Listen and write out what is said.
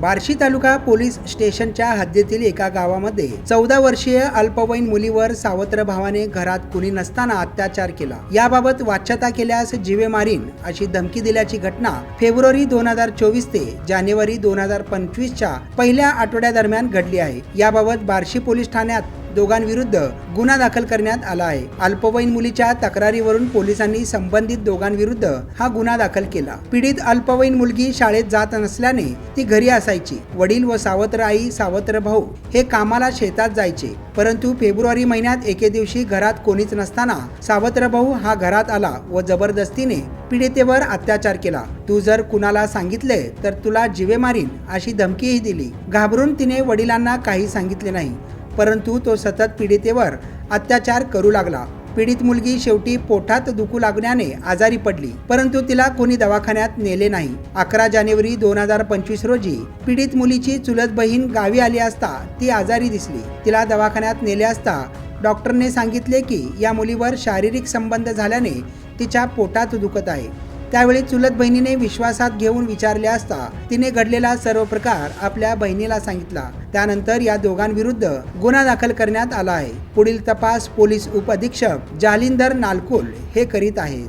बार्शी तालुका police स्टेशनच्या हद्दीतील एका गावामध्ये चौदा वर्षीय अल्पवयीन मुलीवर सावत्र भावाने घरात कुणी नसताना अत्याचार केला. याबाबत वाच्यता केल्यास जीवे मारीन अशी धमकी दिल्याची घटना फेब्रुवारी दोन हजार चोवीस ते जानेवारी दोन हजार पंचवीसच्या पहिल्या आठवड्यादरम्यान घडली आहे. याबाबत बार्शी पोलीस ठाण्यात दोघांविरुद्ध गुन्हा दाखल करण्यात आला आहे. अल्पवयीन मुलीच्या तक्रारीवरून पोलिसांनी संबंधित दोघांविरुद्ध हा गुन्हा दाखल केला. पीडित अल्पवयीन मुलगी शाळेत जात नसल्याने ती घरी असायची. वडील व सावत्र आई सावत्र भाऊ हे कामाला शेतात जायचे. परंतु फेब्रुवारी महिन्यात एके दिवशी घरात कोणीच नसताना सावत्र भाऊ हा घरात आला व जबरदस्तीने पीडितेवर अत्याचार केला. तू जर कुणाला सांगितले तर तुला जिवे मारीन अशी धमकीही दिली. घाबरून तिने वडिलांना काही सांगितले नाही. परंतु तो सतत पीडितेवर अत्याचार करू लागला. पीडित मुलगी शेवटी पोटात दुखू लागण्याने आजारी पडली परंतु तिला कोणी दवाखान्यात नेले नाही. अकरा जानेवारी दोन हजार पंचवीस रोजी पीडित मुलीची चुलत बहीण गावी आली असता ती आजारी दिसली. तिला दवाखान्यात नेले असता डॉक्टरने सांगितले की या मुलीवर शारीरिक संबंध झाल्याने तिच्या पोटात दुखत आहे. त्यावेळी चुलत बहिणीने विश्वासात घेऊन विचारले असता तिने घडलेला सर्व प्रकार आपल्या बहिणीला सांगितला. त्यानंतर या दोघांविरुद्ध गुन्हा दाखल करण्यात आला आहे. पुढील तपास पोलीस उपअधीक्षक जालिंदर नालकुल हे करीत आहेत.